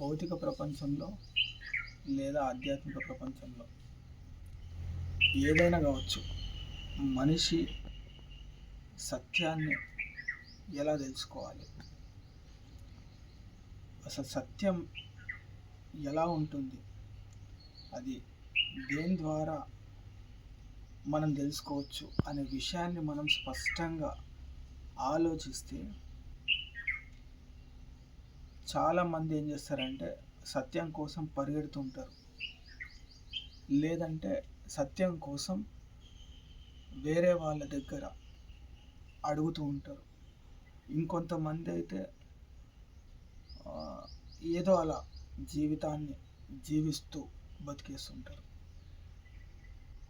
భౌతిక ప్రపంచంలో లేదా ఆధ్యాత్మిక ప్రపంచంలో ఏదైనా కావచ్చు మనిషి సత్యాన్ని ఎలా తెలుసుకోవాలి? అసలు సత్యం ఎలా ఉంటుంది? అది దేని ద్వారా మనం తెలుసుకోవచ్చు అనే విషయాన్ని మనం స్పష్టంగా ఆలోచిస్తే చాలామంది ఏం చేస్తారంటే సత్యం కోసం పరిగెడుతుంటారు. లేదంటే సత్యం కోసం వేరే వాళ్ళ దగ్గర అడుగుతూ ఉంటారు. ఇంకొంతమంది అయితే ఏదో అలా జీవితాన్ని జీవిస్తూ బతికేస్తుంటారు.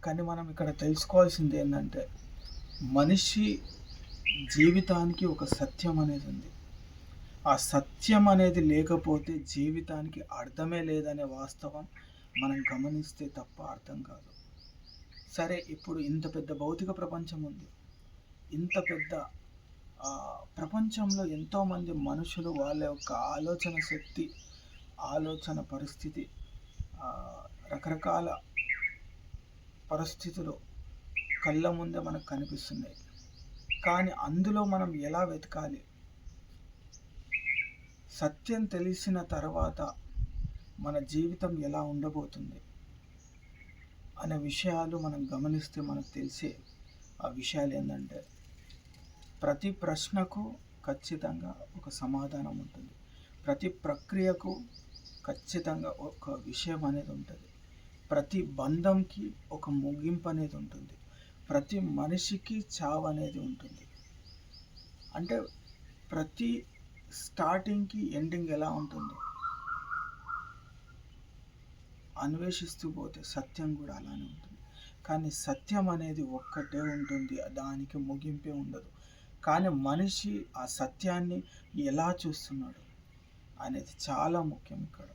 కానీ మనం ఇక్కడ తెలుసుకోవాల్సింది ఏంటంటే మనిషి జీవితానికి ఒక సత్యం అనేది ఉంది. ఆ సత్యం అనేది లేకపోతే జీవితానికి అర్థమే లేదనే వాస్తవం మనం గమనిస్తే తప్ప అర్థం కాదు. సరే ఇప్పుడు ఇంత పెద్ద భౌతిక ప్రపంచం ఉంది. ఇంత పెద్ద ప్రపంచంలో ఎంతోమంది మనుషులు వాళ్ళ యొక్క ఆలోచన శక్తి ఆలోచన పరిస్థితి రకరకాల పరిస్థితులు కళ్ళ ముందే మనకు కనిపిస్తున్నాయి. కానీ అందులో మనం ఎలా వెతకాలి? సత్యం తెలిసిన తర్వాత మన జీవితం ఎలా ఉండబోతుంది అనే విషయాలు మనం గమనిస్తే మనకు తెలిసే ఆ విషయాలు ఏంటంటే ప్రతి ప్రశ్నకు ఖచ్చితంగా ఒక సమాధానం ఉంటుంది. ప్రతి ప్రక్రియకు ఖచ్చితంగా ఒక విషయం అనేది ఉంటుంది. ప్రతి బంధంకి ఒక ముగింపు అనేది ఉంటుంది. ప్రతి మనిషికి చావు అనేది ఉంటుంది. అంటే ప్రతి స్టార్టింగ్కి ఎండింగ్ ఎలా ఉంటుందో? అన్వేషిస్తూ పోతే సత్యం కూడా అలానే ఉంటుంది. కానీ సత్యం అనేది ఒక్కటే ఉంటుంది దానికి ముగింపే ఉండదు. కానీ మనిషి ఆ సత్యాన్ని ఎలా చూస్తున్నాడు అనేది చాలా ముఖ్యం ఇక్కడ.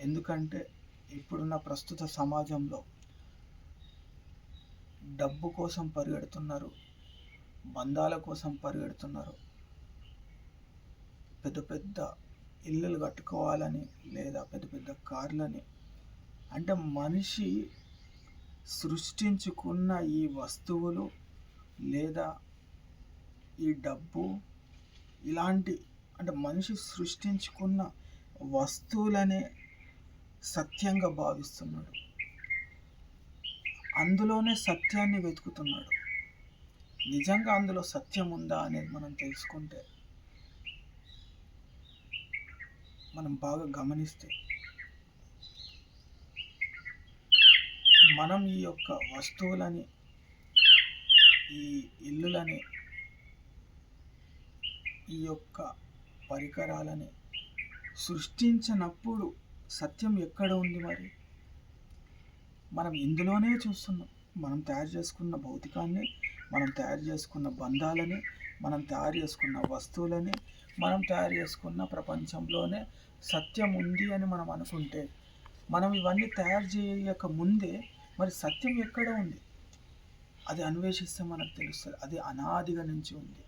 ఎందుకంటే ఇప్పుడున్న ప్రస్తుత సమాజంలో డబ్బు కోసం పరిగెడుతున్నారు బంధాల కోసం పరిగెడుతున్నారు పెద్ద పెద్ద ఇల్లులు కట్టుకోవాలని లేదా పెద్ద పెద్ద కార్లని అంటే మనిషి సృష్టించుకున్న ఈ వస్తువులు లేదా ఈ డబ్బు ఇలాంటి అంటే మనిషి సృష్టించుకున్న వస్తువులనే సత్యంగా భావిస్తున్నాడు. అందులోనే సత్యాన్ని వెతుకుతున్నాడు. నిజంగా అందులో సత్యం ఉందా అనేది మనం తెలుసుకుంటే మనం బాగా గమనిస్తే మనం ఈ యొక్క వస్తువులని ఈ ఇల్లులని ఈ యొక్క పరికరాలని సృష్టించినప్పుడు సత్యం ఎక్కడ ఉంది మరి? మనం ఇందులోనే చూస్తున్నాం. మనం తయారు చేసుకున్న భౌతికాన్ని మనం తయారు చేసుకున్న బంధాలని మనం తయారు చేసుకున్న వస్తువులని మనం తయారు చేసుకున్న ప్రపంచంలోనే సత్యం ఉంది అని మనం అనుకుంటే మనం ఇవన్నీ తయారు చేయక ముందే మరి సత్యం ఎక్కడ ఉంది? అది అన్వేషిస్తే మనకు తెలుస్తుంది. అది అనాదిగా నుంచి ఉంది.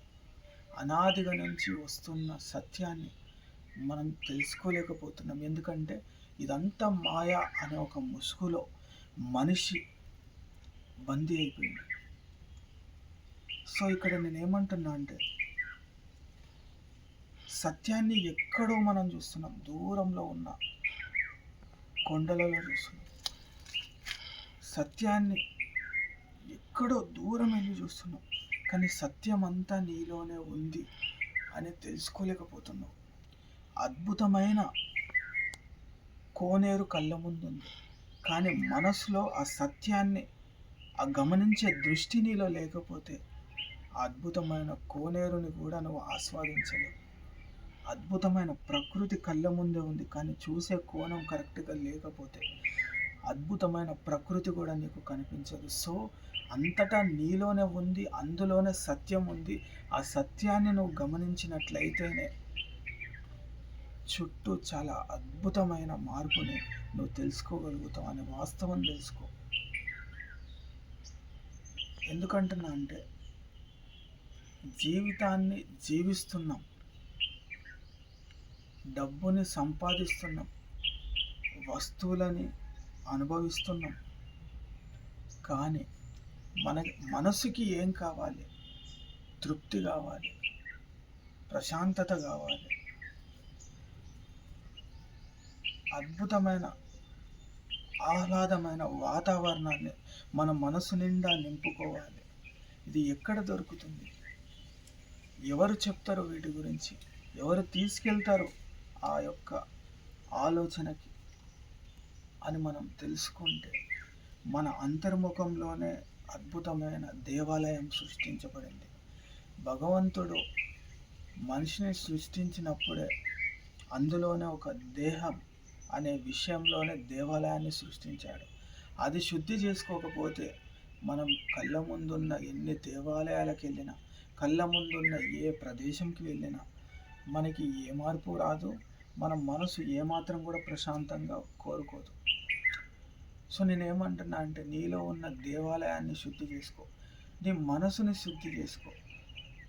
అనాదిగా నుంచి వస్తున్న సత్యాన్ని మనం తెలుసుకోలేకపోతున్నాం. ఎందుకంటే ఇదంతా మాయ అనే ఒక ముసుగులో మనిషి బందీ అయిపోయింది సో ఇక్కడ నేను ఏమంటున్నా అంటే సత్యాన్ని ఎక్కడో మనం చూస్తున్నాం. దూరంలో ఉన్న కొండలలో చూస్తున్నాం. సత్యాన్ని ఎక్కడో దూరం వెళ్ళి చూస్తున్నాం. కానీ సత్యం అంతా నీలోనే ఉంది అని తెలుసుకోలేకపోతున్నాం. అద్భుతమైన కోనేరు కళ్ళ ముందుంది కానీ మనసులో ఆ సత్యాన్ని ఆ గమనించే దృష్టి నీలో లేకపోతే అద్భుతమైన కోనేరుని కూడా నువ్వు ఆస్వాదించలేవు. అద్భుతమైన ప్రకృతి కళ్ళ ముందే ఉంది కానీ చూసే కోణం కరెక్ట్గా లేకపోతే అద్భుతమైన ప్రకృతి కూడా నీకు కనిపించదు. సో అంతటా నీలోనే ఉంది అందులోనే సత్యం ఉంది. ఆ సత్యాన్ని నువ్వు గమనించినట్లయితేనే చుట్టూ చాలా అద్భుతమైన మార్పుని నువ్వు తెలుసుకోగలుగుతావు అనే వాస్తవం తెలుసుకో. ఎందుకంటున్నా అంటే జీవితాన్ని జీవిస్తున్నాం. డబ్బుని సంపాదిస్తున్నాం. వస్తువులని అనుభవిస్తున్నాం. కానీ మన మనసుకి ఏం కావాలి? తృప్తి కావాలి. ప్రశాంతత కావాలి. అద్భుతమైన ఆహ్లాదమైన వాతావరణాన్ని మన మనసు నిండా నింపుకోవాలి. ఇది ఎక్కడ దొరుకుతుంది? ఎవరు చెప్తారు వీటి గురించి ఎవరు తీసుకెళ్తారు ఆ యొక్క ఆలోచనకి అని మనం తెలుసుకుంటే మన అంతర్ముఖంలోనే అద్భుతమైన దేవాలయం సృష్టించబడింది. భగవంతుడు మనిషిని సృష్టించినప్పుడే అందులోనే ఒక దేహం అనే విషయంలోనే దేవాలయాన్ని సృష్టించాడు. అది శుద్ధి చేసుకోకపోతే మనం కళ్ళ ముందున్న ఎన్ని దేవాలయాలకు వెళ్ళినా కళ్ళ ముందున్న ఏ ప్రదేశంకి వెళ్ళినా మనకి ఏ మార్పు రాదు. మన మనసు ఏమాత్రం కూడా ప్రశాంతంగా కోరుకోదు. సో నేనేమంటున్నా అంటే నీలో ఉన్న దేవాలయాన్ని శుద్ధి చేసుకో. నీ మనసుని శుద్ధి చేసుకో.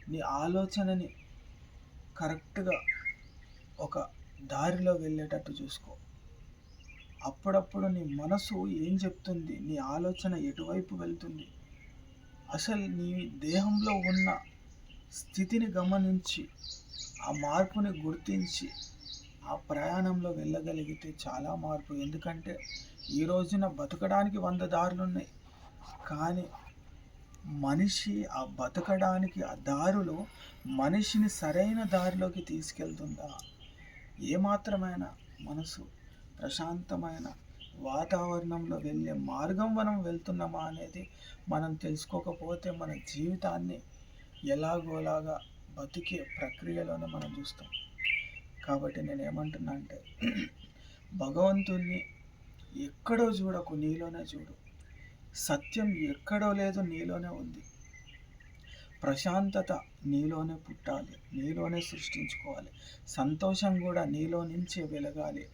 నీ ఆలోచనని కరెక్ట్గా ఒక దారిలో వెళ్ళేటట్టు చూసుకో. అప్పుడప్పుడు నీ మనసు ఏం చెప్తుంది? నీ ఆలోచన ఎటువైపు వెళ్తుంది? అసలు నీ దేహంలో ఉన్న స్థితిని గమనించి ఆ మార్పుని గుర్తించి ఆ ప్రయాణంలో వెళ్ళగలిగితే చాలా మార్పు. ఎందుకంటే ఈ రోజున బతకడానికి వంద దారులు ఉన్నాయి కానీ మనిషి ఆ బతకడానికి ఆ దారులు మనిషిని సరైన దారిలోకి తీసుకెళ్తుందా? ఏమాత్రమైన మనసు ప్రశాంతమైన వాతావరణంలో వెళ్ళే మార్గం మనం వెళ్తున్నామా అనేది మనం తెలుసుకోకపోతే మన జీవితాన్ని ఎలాగోలాగా బతికే ప్రక్రియలోనే మనం చూస్తాం. కాబట్టి నేను ఏమంటున్నా అంటే భగవంతుణ్ణి ఎక్కడో చూడకు నీలోనే చూడు. సత్యం ఎక్కడో లేదు నీలోనే ఉంది. ప్రశాంతత నీలోనే పుట్టాలి నీలోనే సృష్టించుకోవాలి. సంతోషం కూడా నీలో నుంచే వెలగాలి.